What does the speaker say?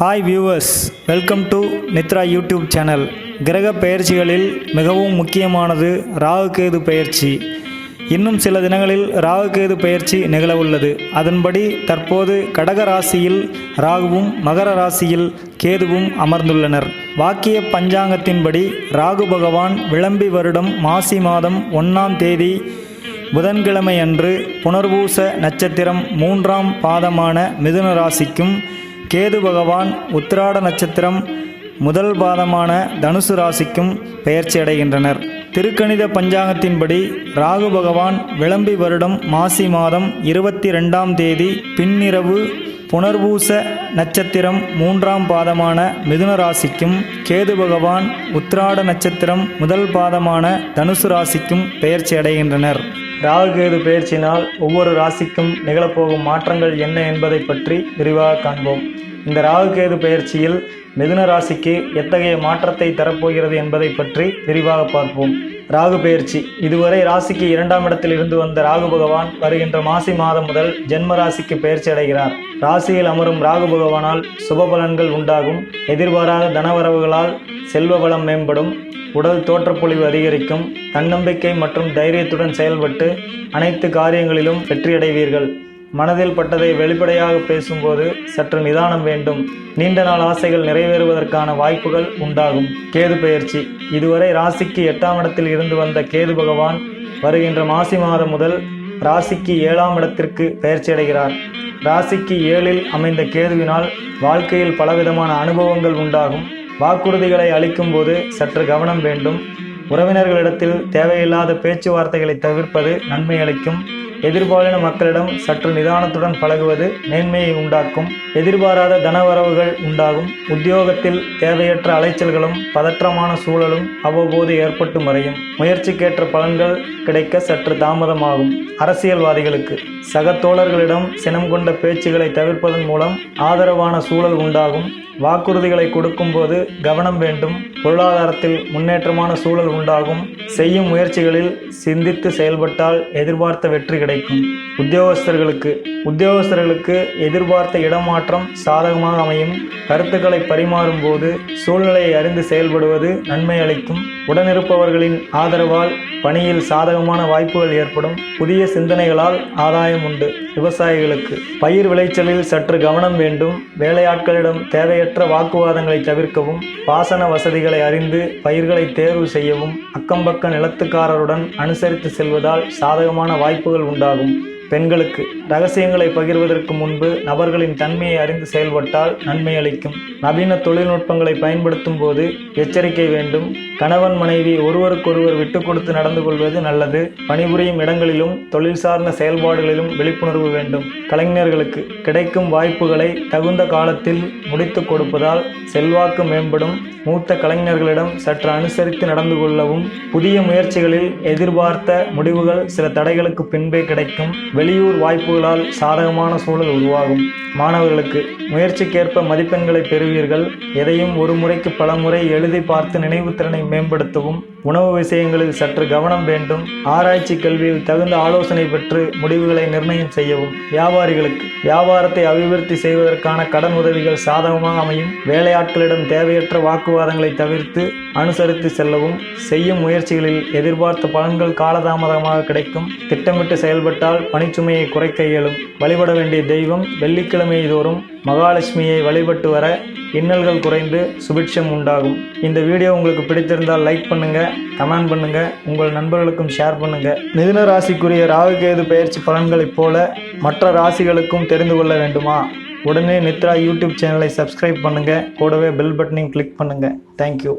Hi viewers welcome to Nithra YouTube channel கிரக பெயர்ச்சிகளில் மிகவும் முக்கியமானது ராகுகேது பெயர்ச்சி. இன்னும் சில தினங்களில் ராகுகேது பெயர்ச்சி நிகழவுள்ளது. அதன்படி தற்போது கடக ராசியில் ராகுவும் மகர ராசியில் கேதுவும் அமர்ந்துள்ளனர். வாக்கிய பஞ்சாங்கத்தின்படி ராகு பகவான் விளம்பி வருடம் மாசி மாதம் ஒன்றாம் தேதி புதன்கிழமை அன்று புனர்பூச நட்சத்திரம் மூன்றாம் பாதமான மிதுன ராசிக்கும் கேது பகவான் உத்திராட நட்சத்திரம் முதல் பாதமான தனுசு ராசிக்கும் பெயர்ச்சி அடைகின்றனர். திருக்கணித பஞ்சாங்கத்தின்படி ராகு பகவான் விளம்பி வருடம் மாசி மாதம் இருபத்தி ரெண்டாம் தேதி பின்னிரவு புனர்பூச நட்சத்திரம் மூன்றாம் பாதமான மிதுன ராசிக்கும் கேது பகவான் உத்திராட நட்சத்திரம் முதல் பாதமான தனுசு ராசிக்கும் பெயர்ச்சி அடைகின்றனர். ராகுகேது பயிற்சியினால் ஒவ்வொரு ராசிக்கும் நிகழப்போகும் மாற்றங்கள் என்ன என்பதை பற்றி விரிவாக காண்போம். இந்த ராகுகேது பயிற்சியில் மிதுன ராசிக்கு எத்தகைய மாற்றத்தை தரப்போகிறது என்பதை பற்றி விரிவாக பார்ப்போம். ராகு பயிற்சி இதுவரை ராசிக்கு இரண்டாம் இடத்தில் இருந்து வந்த ராகு பகவான் வருகின்ற மாசி மாதம் முதல் ஜென்ம ராசிக்கு பெயர்ச்சி அடைகிறார். ராசியில் அமரும் ராகு பகவானால் சுப பலன்கள் உண்டாகும். எதிர்பாராத தனவரவுகளால் செல்வ வளம் மேம்படும் உடல் தோற்றப்பொழிவு அதிகரிக்கும் தன்னம்பிக்கை மற்றும் தைரியத்துடன் செயல்பட்டு அனைத்து காரியங்களிலும் வெற்றியடைவீர்கள். மனதில் பட்டதை வெளிப்படையாக பேசும்போது சற்று நிதானம் வேண்டும். நீண்ட நாள் ஆசைகள் நிறைவேறுவதற்கான வாய்ப்புகள் உண்டாகும். கேது பயிற்சி இதுவரை ராசிக்கு எட்டாம் இடத்தில் இருந்து வந்த கேது பகவான் வருகின்ற மாசி மாதம் முதல் ராசிக்கு ஏழாம் இடத்திற்கு பயிற்சி அடைகிறார். ராசிக்கு ஏழில் அமைந்த கேதுவினால் வாழ்க்கையில் பலவிதமான அனுபவங்கள் உண்டாகும். வாக்குறுதிகளை அளிக்கும் போது சற்று கவனம் வேண்டும். உறவினர்களிடத்தில் தேவையில்லாத பேச்சுவார்த்தைகளை தவிர்ப்பது நன்மை அளிக்கும். எதிர்பாலின மக்களிடம் சற்று நிதானத்துடன் பழகுவது மேன்மையை உண்டாக்கும். எதிர்பாராத தனவரவுகள் உண்டாகும். உத்தியோகத்தில் தேவையற்ற அலைச்சல்களும் பதற்றமான சூழலும் அவ்வப்போது ஏற்பட்டு மறையும். முயற்சிக்கேற்ற பலன்கள் கிடைக்க சற்று தாமதமாகும். அரசியல்வாதிகளுக்கு சக தோழர்களிடம் சினம் கொண்ட பேச்சுகளை தவிர்ப்பதன் மூலம் ஆதரவான சூழல் உண்டாகும். வாக்குறுதிகளை கொடுக்கும்போது கவனம் வேண்டும். பொருளாதாரத்தில் முன்னேற்றமான சூழல் உண்டாகும். செய்யும் முயற்சிகளில் சிந்தித்து செயல்பட்டால் எதிர்பார்த்த வெற்றி கிடைக்கும். உத்தியோகஸ்தர்களுக்கு உத்தியோகஸ்தர்களுக்கு எதிர்பார்த்த இடமாற்றம் சாதகமாக அமையும். கருத்துக்களை பரிமாறும் போது சூழ்நிலையை அறிந்து செயல்படுவது நன்மை அளிக்கும். உடனிருப்பவர்களின் ஆதரவால் பணியில் சாதகமான வாய்ப்புகள் ஏற்படும் புதிய சிந்தனைகளால் ஆதாயம் உண்டு. விவசாயிகளுக்கு பயிர் விளைச்சலில் சற்று கவனம் வேண்டும். வேலையாட்களிடம் தேவையற்ற வாக்குவாதங்களை தவிர்க்கவும் பாசன வசதிகளை அறிந்து பயிர்களை தேர்வு செய்யவும் அக்கம்பக்க நிலத்துக்காரருடன் அனுசரித்து செல்வதால் சாதகமான வாய்ப்புகள் உண்டாகும். பெண்களுக்கு ரகசியங்களை பகிர்வதற்கு முன்பு நபர்களின் தன்மையை அறிந்து செயல்பட்டால் நன்மை அளிக்கும். நவீன தொழில்நுட்பங்களை பயன்படுத்தும் போது எச்சரிக்கை வேண்டும். கணவன் மனைவி ஒருவருக்கொருவர் விட்டு கொடுத்து நடந்து கொள்வது நல்லது. பணிபுரியும் இடங்களிலும் தொழில் சார்ந்த செயல்பாடுகளிலும் விழிப்புணர்வு வேண்டும். கலைஞர்களுக்கு கிடைக்கும் வாய்ப்புகளை தகுந்த காலத்தில் முடித்து கொடுப்பதால் செல்வாக்கு மேம்படும். மூத்த கலைஞர்களிடம் சற்று அனுசரித்து நடந்து கொள்ளவும் புதிய முயற்சிகளில் எதிர்பார்த்த முடிவுகள் சில தடைகளுக்கு பின்பே கிடைக்கும். வெளியூர் வாய்ப்புகளால் சாதகமான சூழல் உருவாகும். மாணவர்களுக்கு முயற்சிக்கேற்ப மதிப்பெண்களை பெறுவீர்கள். எதையும் ஒரு முறைக்கு பல முறை எழுதி பார்த்து நினைவுத்திறனை மேம்படுத்தவும் உணவு விஷயங்களில் சற்று கவனம் வேண்டும். ஆராய்ச்சி கல்வியில் தகுந்த ஆலோசனை பெற்று முடிவுகளை நிர்ணயம் செய்யவும். வியாபாரிகளுக்கு வியாபாரத்தை அபிவிருத்தி செய்வதற்கான கடன் உதவிகள் சாதகமாக அமையும். வேலையாட்களிடம் தேவையற்ற வாக்குவாதங்களை தவிர்த்து அனுசரித்து செல்லவும். செய்யும் முயற்சிகளில் எதிர்பார்த்த பலன்கள் காலதாமதமாக கிடைக்கும். திட்டமிட்டு செயல்பட்டால் பணிச்சுமையை குறைக்க இயலும். வழிபட வேண்டிய தெய்வம் வெள்ளிக்கிழமை தோறும் மகாலட்சுமியை வழிபட்டு வர இன்னல்கள் குறைந்து சுபிட்சம் உண்டாகும். இந்த வீடியோ உங்களுக்கு பிடித்திருந்தால் லைக் பண்ணுங்க கமெண்ட் பண்ணுங்க உங்கள் நண்பர்களுக்கும் ஷேர் பண்ணுங்க. மிதுன ராசிக்குரிய ராகுகேது பயிற்சி பலன்களைப் போல மற்ற ராசிகளுக்கும் தெரிந்து கொள்ள வேண்டுமா? உடனே நித்ரா யூடியூப் சேனலை சப்ஸ்கிரைப் பண்ணுங்க கூடவே பெல் பட்டனையும் கிளிக் பண்ணுங்க. தேங்க்யூ